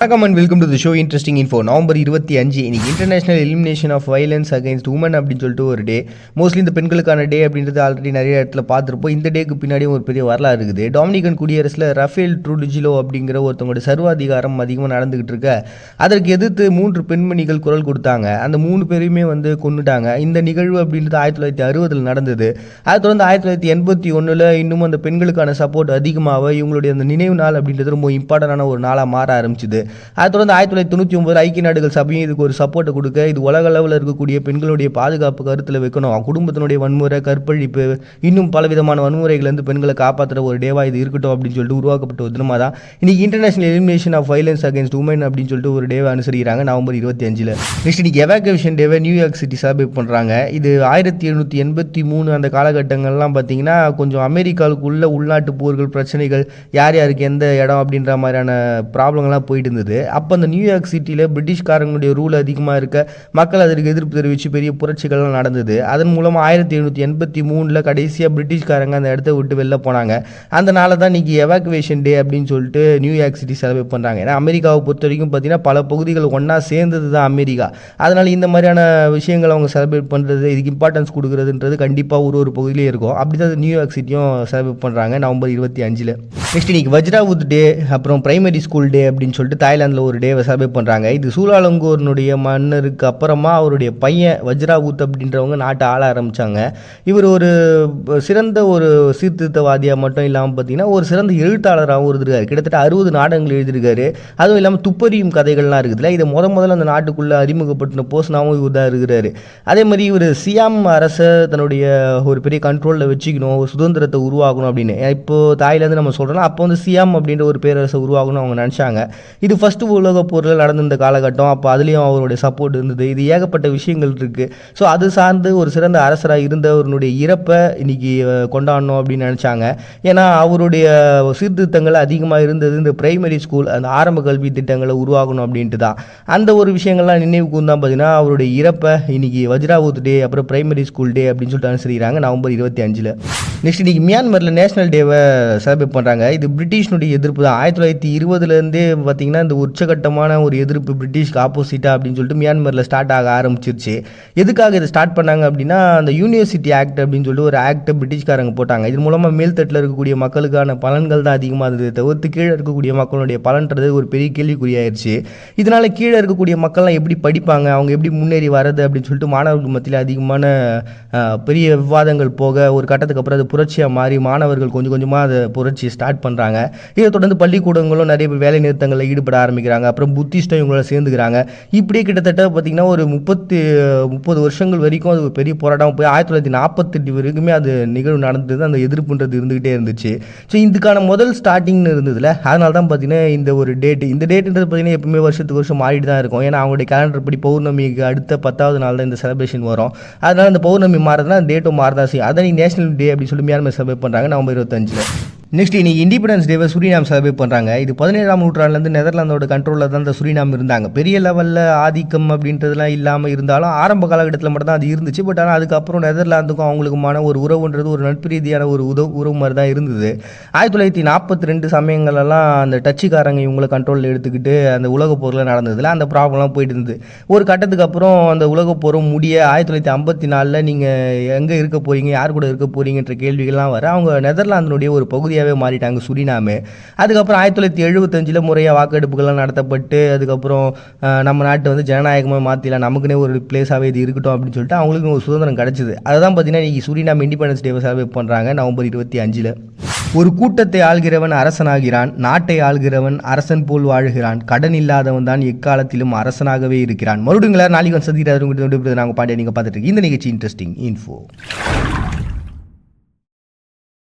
வணக்கம் and welcome to the show interesting info November இருபத்தி அஞ்சு இன்னைக்கு international elimination of violence against women அப்படின்னு சொல்லிட்டு ஒரு டே மோஸ்ட்லி இந்த பெண்களுக்கான டே அப்படின்றது ஆல்ரெடி நிறைய இடத்துல பார்த்துருப்போம். இந்த டேக்கு பின்னாடியும் ஒரு பெரிய வரலாறு இருக்குது. டாமினிகன் குடியரசில் ரஃபேல் ட்ரூடிஜிலோ அப்படிங்கிற ஒருத்தவங்களோட சர்வாதிகாரம் அதிகமாக நடந்துகிட்டு இருக்க. அதற்கு எதிர்த்து மூன்று பெண்மணிகள் குரல் கொடுத்தாங்க. அந்த மூணு பேரையுமே வந்து கொண்டுட்டாங்க இந்த நிகழ்வு அப்படின்றது ஆயிரத்தி தொள்ளாயிரத்தி அறுபதில் நடந்தது. அதை தொடர்ந்து ஆயிரத்தி தொள்ளாயிரத்தி எண்பத்தி ஒன்றில் இன்னும் அந்த பெண்களுக்கான சப்போர்ட் அதிகமாக இவங்களுடைய அந்த நினைவு நாள் அப்படின்றது ரொம்ப இம்பார்ட்டண்டான ஒரு நாளாக மாற ஆரம்பிச்சுது. அதை தொடர்ந்து ஆயிரத்தி தொள்ளாயிரத்தி தொண்ணூற்றி ஒன்பது ஐக்கிய நாடுகள் சபையும் இதுக்கு ஒரு சப்போர்ட்டை கொடுக்க இது உலக அளவில் இருக்கக்கூடிய பெண்களுடைய பாதுகாப்பு கருத்தில் வைக்கணும். குடும்பத்தினுடைய வன்முறை கற்பழிப்பு இன்னும் பலவிதமான வன்முறைகள்லேருந்து பெண்களை காப்பாற்றுற ஒரு டேவாக இது இருக்கட்டும் அப்படின்னு சொல்லிட்டு உருவாக்கப்பட்ட ஒரு தினமாக தான் இன்னைக்கு international elimination of violence against women அப்படின்னு சொல்லிட்டு ஒரு டேவை அனுசரிக்கிறாங்க நவம்பர் இருபத்தி அஞ்சில் நெக்ஸ்ட் இன்னைக்கு எவாக்குவேஷன் டேவை நியூயார்க் சிட்டி செலிப்ரேட் பண்ணுறாங்க இது ஆயிரத்தி எழுநூற்றி எண்பத்தி மூணு அந்த காலகட்டங்கள்லாம் பார்த்தீங்கன்னா கொஞ்சம் அமெரிக்காவுக்குள்ள உள்நாட்டு போர்கள் பிரச்சனைகள் யார் யாருக்கு எந்த இடம் அப்படின்ற மாதிரியான ப்ராப்ளங்கள்லாம் போயிட்டு இருந்தது. அப்போ அந்த நியூயார்க் சிட்டியில் பிரிட்டிஷ்காரங்களுடைய ரூல் அதிகமாக இருக்க மக்கள் அதற்கு எதிர்ப்பு தெரிவித்து பெரிய புரட்சிகள்லாம் நடந்தது. அதன் மூலமாக ஆயிரத்தி எழுநூற்றி எண்பத்தி மூணில் கடைசியாக பிரிட்டிஷ்காரங்க அந்த இடத்த விட்டு வெளில போனாங்க. அந்த நாளை தான் இன்றைக்கி எவாக்குவேஷன் டே அப்படின்னு சொல்லிட்டு நியூயார்க் சிட்டி செலிப்ரேட் பண்ணுறாங்க ஏன்னா அமெரிக்காவை பொறுத்த வரைக்கும் பார்த்தீங்கன்னா பல பகுதிகள் ஒன்றா சேர்ந்தது தான் அமெரிக்கா. அதனால் இந்த மாதிரியான விஷயங்களை அவங்க செலிப்ரேட் பண்ணுறது இதுக்கு இம்பார்ட்டன்ஸ் கொடுக்குறதுன்றது கண்டிப்பாக ஒரு ஒரு பகுதியிலே இருக்கும். அப்படி தான் நியூயார்க் சிட்டியும் செலிப்ரேட் பண்ணுறாங்க நவம்பர் இருபத்தி அஞ்சில். நெக்ஸ்ட் இன்னைக்கு வஜ்ராவுத் டே அப்புறம் பிரைமரி ஸ்கூல் டே அப்படின்னு சொல்லிட்டு தாய்லாந்தில் ஒரு டேவை செலிப்ரேட் பண்ணுறாங்க இது சூலாலங்கோர்னுடைய மன்னருக்கு அப்புறமா அவருடைய பையன் வஜ்ராவுத் அப்படின்றவங்க நாட்டை ஆள ஆரம்பித்தாங்க இவர் ஒரு சிறந்த ஒரு சீர்திருத்தவாதியாக மட்டும் இல்லாமல் பார்த்தீங்கன்னா ஒரு சிறந்த எழுத்தாளராகவும் இருந்திருக்காரு. கிட்டத்தட்ட அறுபது நாடகங்கள் எழுதியிருக்காரு. அதுவும் இல்லாமல் துப்பறியும் கதைகள்லாம் இருக்குதுல்ல இதை முத முதல்ல அந்த நாட்டுக்குள்ளே அறிமுகப்பட்டின போஸ்னாவும் இவர் தான் இருக்கிறாரு. அதே மாதிரி இவர் சியாம் அரசை தன்னுடைய ஒரு பெரிய கண்ட்ரோலில் வச்சுக்கணும் ஒரு சுதந்திரத்தை உருவாக்கணும் அப்படின்னு. இப்போது தாய்லாந்து நம்ம அப்போ வந்து சியாம் அப்படின்ற ஒரு பேரரசை உருவாகணும்னு அவங்க நினச்சாங்க. இது ஃபஸ்ட்டு உலக போரில் நடந்திருந்த காலகட்டம். அப்போ அதுலேயும் அவருடைய சப்போர்ட் இருந்தது. இது ஏகப்பட்ட விஷயங்கள் இருக்குது ஸோ அது சார்ந்து ஒரு சிறந்த அரசராக இருந்தவருடைய இறப்பை இன்றைக்கி கொண்டாடணும் அப்படின்னு நினச்சாங்க. ஏன்னா அவருடைய சீர்திருத்தங்கள் அதிகமாக இருந்தது இந்த பிரைமரி ஸ்கூல் அந்த ஆரம்ப கல்வி திட்டங்களை உருவாகணும் அப்படின்ட்டு தான் அந்த ஒரு விஷயங்கள்லாம் நினைவுக்கு தான் பார்த்தீங்கன்னா அவருடைய இறப்பை இன்றைக்கி வஜ்ராவுத் டே அப்புறம் பிரைமரி ஸ்கூல் டே அப்படின்னு சொல்லிட்டு அனுசரிக்கிறாங்க நவம்பர் இருபத்தி அஞ்சில். நெக்ஸ்ட் இன்றைக்கி மியான்மரில் நேஷனல் டேவை செலிப்ரேட் பண்ணுறாங்க இது பிரிட்டிஷ்னுடைய எதிர்ப்பு தான். ஆயிரத்தி தொள்ளாயிரத்தி இருபதுலேருந்தே பார்த்தீங்கன்னா இந்த உச்சகட்டமான ஒரு எதிர்ப்பு பிரிட்டிஷ்க்கு ஆப்போசிட்டாக அப்படின்னு சொல்லிட்டு மியான்மரில் ஸ்டார்ட் ஆக ஆரம்பிச்சிருச்சு. எதுக்காக இதை ஸ்டார்ட் பண்ணாங்க அப்படின்னா அந்த யூனிவர்சிட்டி ஆக்ட் அப்படின்னு சொல்லிட்டு ஒரு ஆக்டை பிரிட்டிஷ்காரங்க போட்டாங்க. இது மூலமாக மேல்தட்டில் இருக்கக்கூடிய மக்களுக்கான பலன்கள் தான் அதிகமாக இருந்தது தவிர்த்து கீழே இருக்கக்கூடிய மக்களுடைய பலன்றது ஒரு பெரிய கேள்விக்குறியாயிருச்சு. இதனால் கீழே இருக்கக்கூடிய மக்கள்லாம் எப்படி படிப்பாங்க? அவங்க எப்படி முன்னேறி வர்றது அப்படின்னு சொல்லிட்டு மாணவர்கள் மத்தியில் அதிகமான பெரிய விவாதங்கள் போக ஒரு கட்டத்துக்கு அப்புறம் அது புரட்சியாக மாறி மாணவர்கள் கொஞ்சம் கொஞ்சமாக அதை புரட்சியை ஸ்டார்ட் பண்ணுறாங்க இதை தொடர்ந்து பள்ளிக்கூடங்களும் நிறைய பேர் வேலை நிறுத்தங்களில் ஈடுபட ஆரம்பிக்கிறாங்க. அப்புறம் புத்திஸ்டும் இவங்களோட சேர்ந்துக்கிறாங்க. இப்படியே கிட்டத்தட்ட பார்த்திங்கன்னா ஒரு முப்பத்தி முப்பது வருஷங்கள் வரைக்கும் அது ஒரு பெரிய போராட்டம் போய் ஆயிரத்தி தொள்ளாயிரத்தி நாற்பத்தெட்டு வரைக்குமே அது நிகழ்வு நடந்தது அந்த எதிர்ப்புன்றது இருந்துகிட்டே இருந்துச்சு. ஸோ இதுக்கான முதல் ஸ்டார்டிங்னு இருந்ததுல அதனால தான் பார்த்தீங்கன்னா இந்த ஒரு டேட் இந்த டேட்டுன்றது பார்த்தீங்கன்னா எப்பவுமே வருஷத்துக்கு வருஷம் மாறிட்டு தான் இருக்கும். ஏன்னா அவங்களுடைய கேலண்டர் படி பௌர்ணமிக்கு அடுத்த பத்தாவது நாள் தான் இந்த செலிப்ரேஷன் வரும். அதனால் அந்த பௌர்ணமி மாறுதுன்னா டேட்டும் மாறதான் செய்யும். அதான் நேஷனல் டே அப்படின்னு சொல்லி மேலே செலிப்ரேட் பண்ணுறாங்க நவம்பர் இருபத்தஞ்சில். நெக்ஸ்ட் இன்னைக்கு இண்டிபெண்டன்ஸ் டேவை சுரினாம் செலிப்ரேட் பண்ணுறாங்க இது பதினேழாம் நூற்றாண்டுலேருந்து நெதர்லாந்தோட கண்ட்ரோலில் தான் இந்த சுரினாம் இருந்தாங்க. பெரிய லெவலில் ஆதிக்கம் அப்படின்றதுலாம் இல்லாமல் இருந்தாலும் ஆரம்ப காலகட்டத்தில் மட்டும் தான் அது இருந்துச்சு. பட் ஆனால் அதுக்கப்புறம் நெதர்லாந்துக்கும் அவங்களுக்குமான ஒரு உறவுன்றது ஒரு நட்பு ரீதியான ஒரு உதவு உறவு மாதிரி தான் இருந்தது. ஆயிரத்தி தொள்ளாயிரத்தி நாற்பத்தி ரெண்டு சமயங்களெல்லாம் அந்த டச்சுக்காரங்க இவங்களை கண்ட்ரோலில் எடுத்துக்கிட்டு அந்த உலகப் போரில் நடந்ததில் அந்த ப்ராப்ளம்லாம் போயிட்டு இருந்தது. ஒரு கட்டத்துக்கு அப்புறம் அந்த உலகப் போரும் முடிய ஆயிரத்தி தொள்ளாயிரத்தி ஐம்பத்தி நாலில் நீங்கள் எங்கே இருக்க போகிறீங்க யார் கூட இருக்க போகிறீங்கன்ற கேள்விகள்லாம் வர அவங்க நெதர்லாந்தினுடைய ஒரு பகுதியாகவே மாறிட்டாங்க சுரினாமே. அதுக்கப்புறம் ஆயிரத்தி தொள்ளாயிரத்தி எழுபத்தஞ்சில் முறையாக வாக்கெடுப்புகள்லாம் நடத்தப்பட்டு அதுக்கப்புறம் நம்ம நாட்டை வந்து ஜனநாயகமாக மாற்றிடலாம் நமக்குன்னே ஒரு பிளேஸாகவே இது இருக்கட்டும் அப்படின்னு சொல்லிட்டு அவங்களுக்கு ஒரு சுதந்திரம் கிடச்சிது. அதுதான் பார்த்தீங்கன்னா இன்னைக்கு சுரினாம் இண்டிபெண்டன்ஸ் டேவை செலிப்ரேட் பண்ணுறாங்க நவம்பர் இருபத்தி அஞ்சில். ஒரு கூட்டத்தை ஆள்கிறவன் அரசனாகிறான் நாட்டை ஆள்கிறவன் அரசன் போல் வாழுகிறான் கடன் இல்லாதவன் தான் எக்காலத்திலும் அரசனாகவே இருக்கிறான். மறுபடியும் நாளைக்கு வந்து சந்திக்கிறாரு. நாங்கள் பாண்டிய நீங்கள் பார்த்துட்டு இந்த நிகழ்ச்சி இன்ட்ரெஸ்டிங் இன்ஃபோ